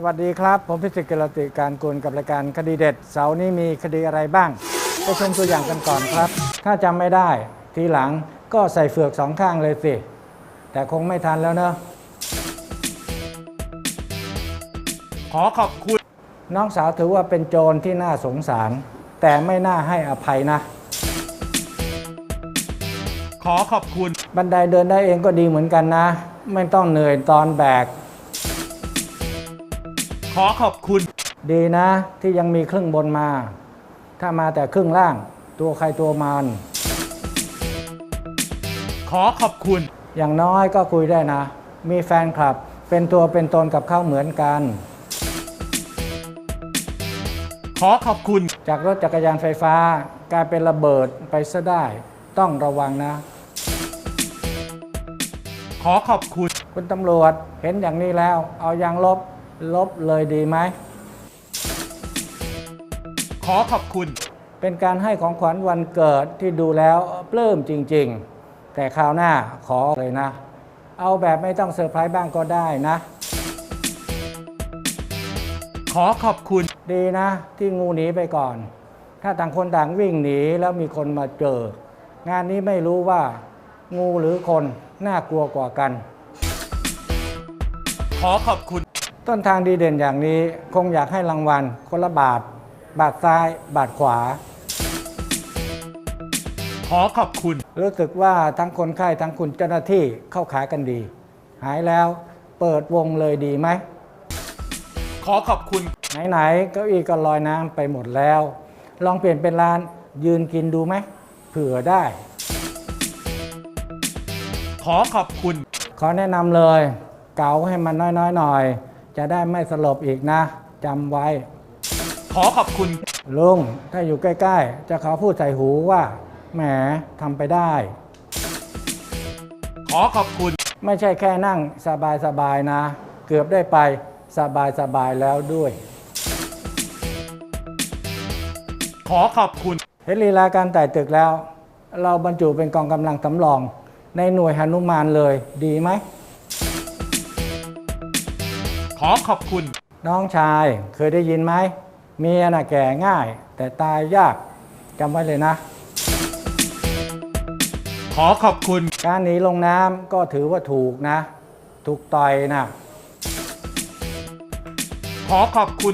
สวัสดีครับ ผมพิสิทธิ์กิรติการกุลกับรายการคดีเด็ด เสาร์นี้มีคดีอะไรบ้าง ไปชมตัวอย่างกันก่อนครับ ถ้าจำไม่ได้ ทีหลังก็ใส่เฟือกสองข้างเลยสิ แต่คงไม่ทันแล้วเนอะขอขอบคุณ น้องสาวถือว่าเป็นโจรที่น่าสงสาร แต่ไม่น่าให้อภัยนะ ขอขอบคุณ บันไดเดินได้เองก็ดีเหมือนกันนะ ไม่ต้องเหนื่อยตอนแบก อขอบคุณ ดีนะ ที่ยังมีครึ่งบนมา ถ้ามาแต่ครึ่งล่าง ตัวใครตัวมัน ขอขอบคุณ อย่างน้อยก็คุยได้นะ มีแฟนคลับ เป็นตัวเป็นตนกับเขาเหมือนกัน ขอขอบคุณ จากรถจักรยานไฟฟ้ากลายเป็นระเบิดไปซะได้ ต้องระวังนะ ขอขอบคุณ คุณตำรวจเห็นอย่างนี้แล้ว เอายางลบ ลบเลยดีไหม ขอขอบคุณ เป็นการให้ของขวัญวันเกิดที่ดูแล้วปลื้มจริง ๆ แต่คราวหน้าขอเลยนะ เอาแบบไม่ต้องเซอร์ไพรส์บ้างก็ได้นะ ขอขอบคุณ ดีนะ ที่งูหนีไปก่อน ถ้าต่างคนต่างวิ่งหนีแล้วมีคนมาเจอ งานนี้ไม่รู้ว่า งูหรือคนน่ากลัวกว่ากัน ขอขอบคุณ ต้นทางดีเด่นอย่างนี้คงอยากให้รางวัลคนละบาท บาทซ้าย บาทขวา ขอขอบคุณ รู้สึกว่าทั้งคนไข้ทั้งคุณเจ้าหน้าที่เข้าขากันดี หายแล้วเปิดวงเลยดีไหม ขอขอบคุณ ไหนๆเก้าอี้ก็ลอยน้ำไปหมดแล้ว ลองเปลี่ยนเป็นร้านยืนกินดูไหมเผื่อได้ ขอขอบคุณ ขอแนะนำเลย เกาให้มันน้อยๆหน่อย จะได้ไม่สลบอีกนะจำไว้ ขอขอบคุณ ลุง ถ้าอยู่ใกล้ๆ จะขอพูดใส่หูว่า แหมทำไปได้ ขอขอบคุณ ไม่ใช่แค่นั่งสบายๆนะ เกือบได้ไปสบายๆแล้วด้วย ขอขอบคุณ เห็นลีลาการไต่ตึกแล้ว เราบรรจุเป็นกองกำลังสำรอง ในหน่วยหนุมานเลยดีไหม ขอขอบคุณ น้องชายเคยได้ยินไหม เมียน่ะแก่ง่าย แต่ตายยากจำไว้เลยนะ ขอขอบคุณ การหนีลงน้ำก็ถือว่าถูกนะ ถูกต่อยนะ ขอขอบคุณ